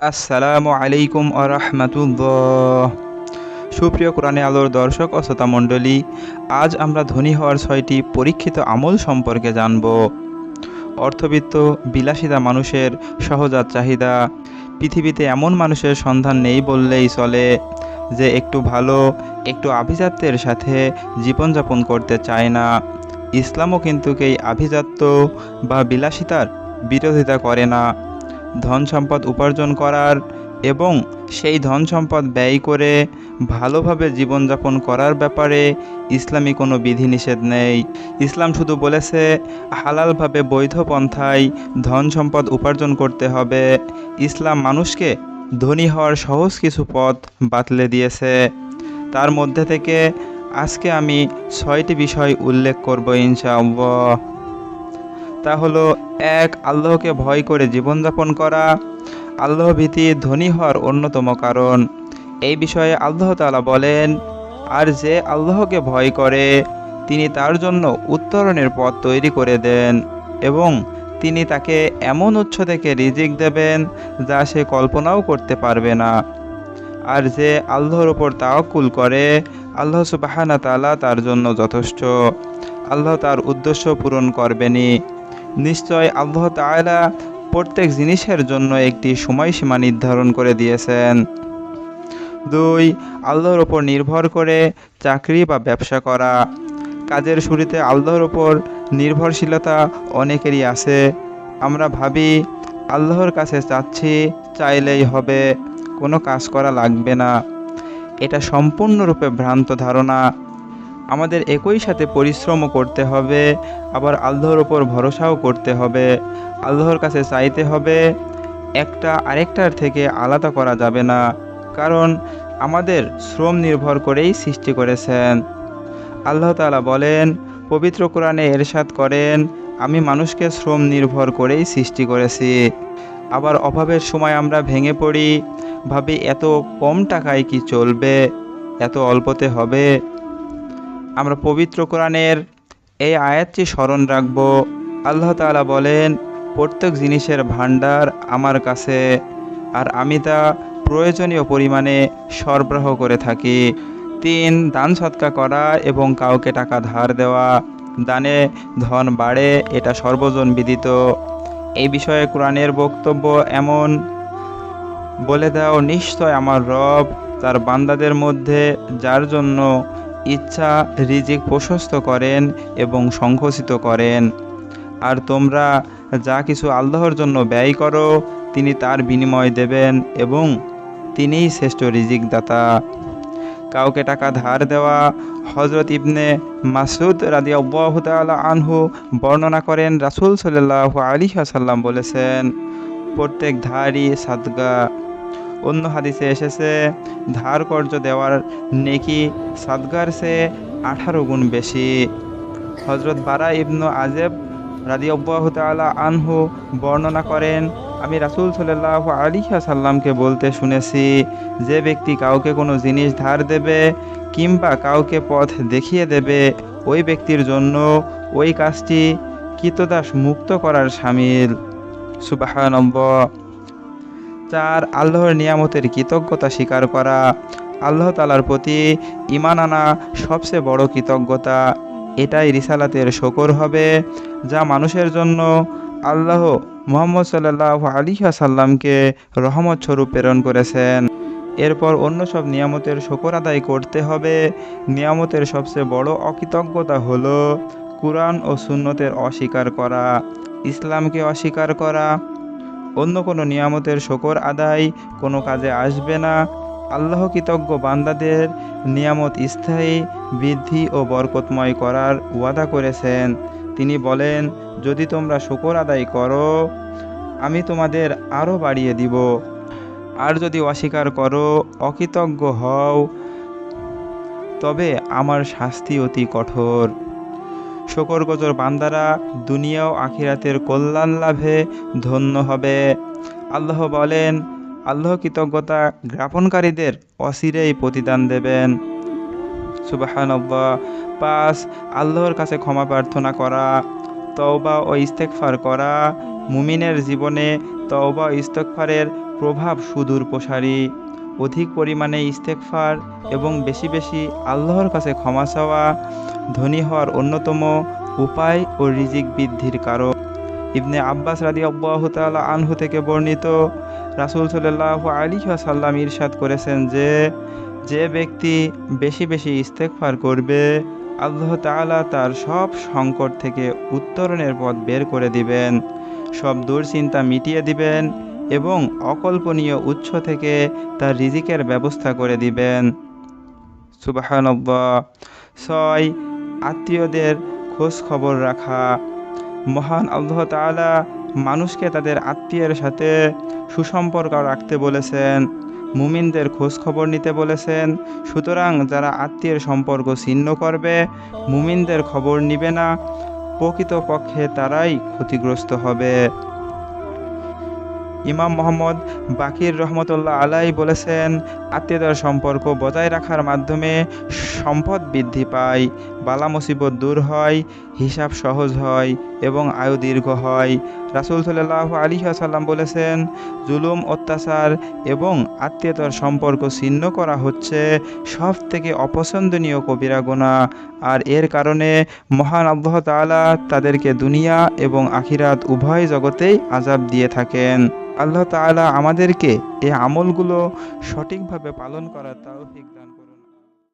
আসসালামু আলাইকুম আরহামাতুল্লাহ সুপ্রিয় কোরআনে আলোর দর্শক ও শ্রোতা মণ্ডলী, আজ আমরা ধনী হওয়ার ছয়টি পরীক্ষিত আমল সম্পর্কে জানব। অর্থবিত্ত, বিলাসিতা মানুষের সহজাত চাহিদা, পৃথিবীতে এমন মানুষের সন্ধান নেই বললেই চলে যে একটু ভালো, একটু আভিজাত্যের সাথে জীবনযাপন করতে চায় না। ইসলামও কিন্তু এই আভিজাত্য বা বিলাসিতার বিরোধিতা করে না। ধন সম্পদ উপার্জন করার এবং সেই ধন সম্পদ ব্যয় করে ভালোভাবে জীবনযাপন করার ব্যাপারে ইসলামী কোনো বিধিনিষেধ নেই। ইসলাম শুধু বলেছে, হালালভাবে বৈধ পন্থায় ধন সম্পদ উপার্জন করতে হবে। ইসলাম মানুষকে ধনী হওয়ার সহজ কিছু পথ বাতলে দিয়েছে। তার মধ্যে থেকে আজকে আমি ছয়টি বিষয় উল্লেখ করব ইনশাআল্লাহ। তা হলো, এক, আল্লাহকে ভয় করে জীবনযাপন করা। আল্লাহ ভীতি ধনী হওয়ার অন্যতম কারণ। এই বিষয়ে আল্লাহ তালা বলেন, আর যে আল্লাহকে ভয় করে, তিনি তার জন্য উত্তরণের পথ তৈরি করে দেন এবং তিনি তাকে এমন উৎস থেকে রিজিক দেবেন যা সে কল্পনাও করতে পারবে না। আর যে আল্লাহর ওপর তাওকুল করে, আল্লাহ সুবাহানা তালা তার জন্য যথেষ্ট। আল্লাহ তার উদ্দেশ্য পূরণ করবেনই। নিশ্চয় আল্লাহ তাআলা প্রত্যেক জিনিসের জন্য একটি সময়সীমা নির্ধারণ করে দিয়েছেন। দুই, আল্লাহর ওপর নির্ভর করে চাকরি বা ব্যবসা করা। কাজের শুরুতে আল্লাহর ওপর নির্ভরশীলতা অনেকেরই আছে। আমরা ভাবি, আল্লাহর কাছে চাচ্ছি, চাইলেই হবে, কোনো কাজ করা লাগবে না। এটা সম্পূর্ণরূপে ভ্রান্ত ধারণা। আমাদের একই সাথে পরিশ্রমও করতে হবে, আবার আল্লাহর ওপর ভরসাও করতে হবে, আল্লাহর কাছে চাইতে হবে, একটা আরেকটার থেকে আলাদা করা যাবে না, কারণ আমাদের শ্রম নির্ভর করেই সৃষ্টি করেছেন। আল্লাহ তালা বলেন, পবিত্র কোরআনে এরশাদ করেন, আমি মানুষকে শ্রম নির্ভর করেই সৃষ্টি করেছি। আবার অভাবের সময় আমরা ভেঙে পড়ি, ভাবি এত কম টাকায় কি চলবে, এত অল্পতে হবে আমরা পবিত্র কোরআনের এই আয়াতটি স্মরণ রাখব। আল্লাহ তালা বলেন, প্রত্যেক জিনিসের ভাণ্ডার আমার কাছে, আর আমি তা প্রয়োজনীয় পরিমাণে সরবরাহ করে থাকি। তিন, দান সৎকা করা এবং কাউকে টাকা ধার দেওয়া, দানে ধন বাড়ে, এটা সর্বজন বিদিত। এই বিষয়ে কোরআনের বক্তব্য এমন, বলে দাও, নিশ্চয় আমার রব তার বান্দাদের মধ্যে যার জন্য ইচ্ছা রিজিক প্রশস্ত করেন এবং সংঘোষিত করেন। আর তোমরা যা কিছু আল্লাহর জন্য ব্যয় করো, তিনি তার বিনিময় দেবেন এবং তিনিই শ্রেষ্ঠ রিজিক দাতা কাউকে টাকা ধার দেওয়া হজরত ইবনে মাসুদ রাদি তাআলা আনহু বর্ণনা করেন, রাসূল সাল্লাল্লাহু আলাইহি ওয়াসাল্লাম বলেছেন, প্রত্যেক ধারই সাদগা। অন্য হাদিসে এসেছে, ধার কর্য দেওয়ার নেকি সাদগার সে আঠারো গুণ বেশি। হজরত বারা ইবনু আজেব রাদি তাআলা আনহু বর্ণনা করেন, আমি রাসুল সাল্লাল্লাহু আলাইহি সাল্লামকে বলতে শুনেছি, যে ব্যক্তি কাউকে কোনো জিনিস ধার দেবে কিংবা কাউকে পথ দেখিয়ে দেবে, ওই ব্যক্তির জন্য ওই কাজটি কৃতদাস মুক্ত করার সামিল। সুবাহানব্বর চার আল্লাহর নিয়ামতের কৃতজ্ঞতা স্বীকার করা। আল্লাহ তালার প্রতি ইমান আনা সবচেয়ে বড় কৃতজ্ঞতা। এটাই রিসালাতের শকর হবে, যা মানুষের জন্য আল্লাহ মোহাম্মদ সাল্লাহ আলী সাল্লামকে রহমত স্বরূপ প্রেরণ করেছেন। এরপর অন্য সব নিয়ামতের শকর আদায় করতে হবে। নিয়ামতের সবচেয়ে বড় অকৃতজ্ঞতা হলো কুরআন ও সুন্নতের অস্বীকার করা, ইসলামকে অস্বীকার করা অন্য কোনো নিয়ামতের শকর আদায় কোনো কাজে আসবে না। আল্লাহ কৃতজ্ঞ বান্দাদের নিয়ামত স্থায়ী, বৃদ্ধি ও বরকতময় করার ওয়াদা করেছেন। তিনি বলেন, যদি তোমরা শকর আদায় করো, আমি তোমাদের আরও বাড়িয়ে দিব। আর যদি অস্বীকার করো, অকৃতজ্ঞ হও, তবে আমার শাস্তি অতি কঠোর। শকর গজর বান্দারা, দুনিয়া ও আখিরাতের কল্যাণ লাভে ধন্য হবে। আল্লাহ বলেন, আল্লাহ কৃতজ্ঞতা জ্ঞাপনকারীদের অচিরেই প্রতিদান দেবেন। সুবাহানব্বা পাঁচ আল্লাহর কাছে ক্ষমা প্রার্থনা করা, তওবা ও ইস্তেকফার করা, মুমিনের জীবনে তওবা ইস্তেকফারের প্রভাব সুদূর প্রসারী অধিক পরিমাণে ইস্তেকফার এবং বেশি বেশি আল্লাহর কাছে ক্ষমা চাওয়া ধনী হওয়ার অন্যতম উপায় ও রিজিক বৃদ্ধির কারণ ইবনে আব্বাস রাদি আল্লাহ তাআলা আনহু থেকে বর্ণিত রাসূল সাল্লাল্লাহু আলাইহি ওয়াসাল্লাম ইরশাদ করেছেন যে যে ব্যক্তি বেশি বেশি ইস্তেগফার করবে, আল্লাহ তাআলা তার সব সংকট থেকে উত্তরণের পথ বের করে দিবেন, সব দুশ্চিন্তা মিটিয়ে দিবেন এবং অকল্পনীয় উৎস থেকে তার রিজিকের ব্যবস্থা করে দিবেন। সুবাহানব্বা ছয়, আত্মীয়দের খবর রাখা। মহান আল্লাহ তাআলা মানুষকে তাদের আত্মীয়ের সাথে সুসম্পর্ক রাখতে বলেছেন, মুমিনদের খবর নিতে বলেছেন। সুতরাং যারা আত্মীয়ের সম্পর্ক ছিন্ন করবে, মুমিনদের খবর নিবে না। প্রকৃতপক্ষে তারাই ক্ষতিগ্রস্ত হবে। ইমাম মোহাম্মদ বাকির রহমতুল্লাহ আলাই বলেছেন আত্মীয়তার সম্পর্ক বজায় রাখার মাধ্যমে সম্পদ বৃদ্ধি পায়, বালা মুসিবত দূর হয়, হিসাব সহজ হয় এবং আয়ু দীর্ঘ হয়। রাসুল সাল্লাহ আলী আসাল্লাম বলেছেন, জুলুম, অত্যাচার এবং আত্মীয়তার সম্পর্ক ছিন্ন করা হচ্ছে সব থেকে অপছন্দনীয় কবিরা গোনা আর এর কারণে মহান আল্লাহ তাআলা তাদেরকে দুনিয়া এবং আখিরাত উভয় জগতেই আজাব দিয়ে থাকেন। আল্লাহ তাআলা আমাদেরকে এই আমলগুলো সঠিকভাবে পালন করার তৌফিক